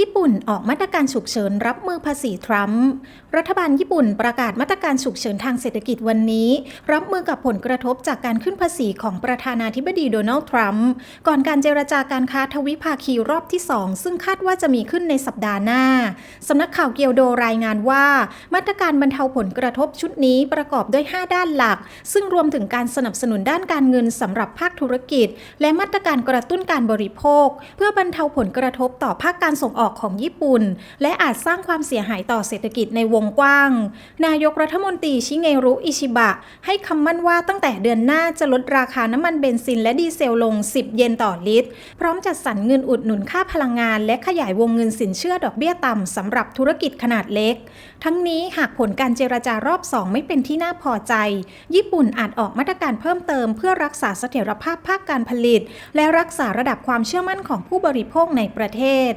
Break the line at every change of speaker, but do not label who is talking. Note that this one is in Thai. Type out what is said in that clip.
ญี่ปุ่นออกมาตรการฉุกเฉินรับมือภาษีทรัมป์ รัฐบาลญี่ปุ่นประกาศมาตรการฉุกเฉินทางเศรษฐกิจวันนี้ รับมือกับผลกระทบจากการขึ้นภาษีของประธานาธิบดีโดนัลด์ทรัมป์ก่อนการเจรจาการค้าทวิภาคีรอบที่ 2 ซึ่งคาดว่าจะมีขึ้นในสัปดาห์หน้า สำนักข่าวเกียวโดรายงานว่า มาตรการบรรเทาผลกระทบชุดนี้ประกอบด้วย 5 ด้านหลัก ซึ่งรวมถึงการสนับสนุนด้านการเงินสำหรับภาคธุรกิจ และมาตรการกระตุ้นการบริโภค เพื่อบรรเทาผลกระทบต่อภาคการส่งออกของญี่ปุ่น และอาจสร้างความเสียหายต่อเศรษฐกิจในวงกว้าง นายกรัฐมนตรีชิเงรุอิชิบะ ให้คำมั่นว่าตั้งแต่เดือนหน้าจะลดราคาน้ำมันเบนซินและดีเซลลง 10 เยนต่อลิตร พร้อมจัดสรรเงินอุดหนุนค่าพลังงาน และขยายวงเงินสินเชื่อดอกเบี้ยต่ำสำหรับธุรกิจขนาดเล็ก ทั้งนี้หากผลการเจรจารอบ2ไม่เป็นที่น่าพอใจ ญี่ปุ่นอาจออกมาตรการเพิ่มเติมเพื่อรักษาเสถียรภาพภาคการผลิต และรักษาระดับความเชื่อมั่นของผู้บริโภคในประเทศ